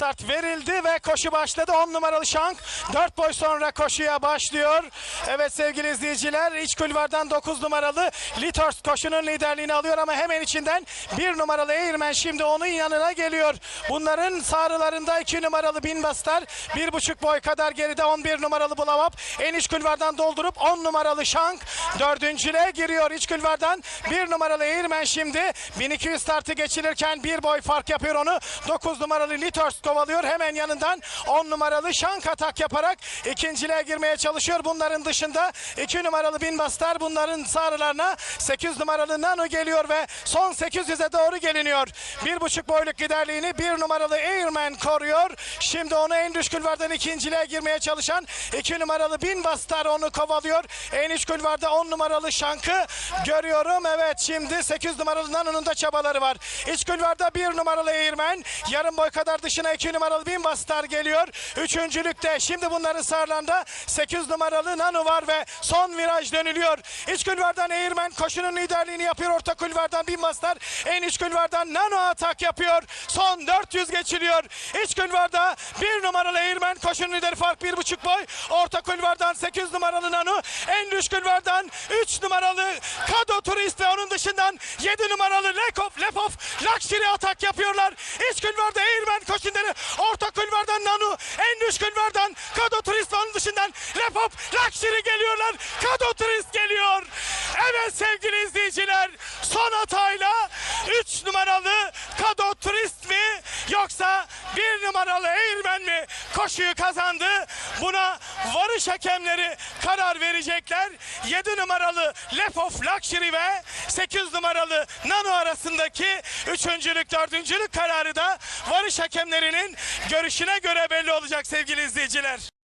start verildi ve koşu başladı. 10 numaralı Şank 4 boy sonra koşuya başlıyor. Evet sevgili izleyiciler iç kulvardan 9 numaralı Litors koşunun liderliğini alıyor ama hemen içinden 1 numaralı Eğirmen şimdi onun yanına geliyor. Bunların sağrılarında 2 numaralı Binbastar 1,5 boy kadar geride 11 numaralı Bulavap en iç kulvardan doldurup 10 numaralı Şank dördüncüle giriyor. İç kulvardan 1 numaralı Eğirmen şimdi 1200 startı geçilirken bir boy fark yapıyor onu. 9 numaralı Litors kovalıyor. Hemen yanından 10 numaralı Şank atak yaparak ikinciliğe girmeye çalışıyor. Bunların dışında 2 numaralı Binbastar bunların sağrılarına 8 numaralı Nano geliyor ve son 800'e doğru geliniyor. 1,5 boyluk liderliğini 1 numaralı Airman koruyor. Şimdi onu en düş kulvardan ikinciliğe girmeye çalışan 2 numaralı Binbastar onu kovalıyor. En üst kulvarda 10 numaralı Şank'ı görüyorum. Evet şimdi 8 numaralı Nano'nun da çabaları var. İç kulvarda 1 numaralı Airman. Yarım boy kadar dışına 2 numaralı Binbastar geliyor. Üçüncülükte şimdi bunların sağlarında 8 numaralı Nano var ve son viraj dönülüyor. İç kulvardan Airman koşunun liderliğini yapıyor. Orta kulvardan Binbastar. En iç kulvardan Nano atak yapıyor. Son 400 geçiliyor. İç kulvarda 1 numaralı Airman koşunun lideri fark 1,5 boy. Orta kulvardan 8 numaralı Nano. En düş kulvardan 3 numaralı Kado Turist ve onun dışından 7 numaralı Lekov, Lepov Luxury atak yapıyorlar. İç kulvarda Airman koşunları. Orta kulvardan Nano. En düş kulvardan Kado Turist dışından Lepov Luxury geliyorlar. Kado Turist geliyor. Evet sevgili izleyiciler son hatayla 3 numaralı Kado Turist yoksa 1 numaralı Airman mi koşuyu kazandı. Buna varış hakemleri karar verecekler. 7 numaralı Lepov Luxury ve 8 numaralı Nano arasındaki üçüncülük, dördüncülük kararı da varış hakemlerinin görüşüne göre belli olacak sevgili izleyiciler.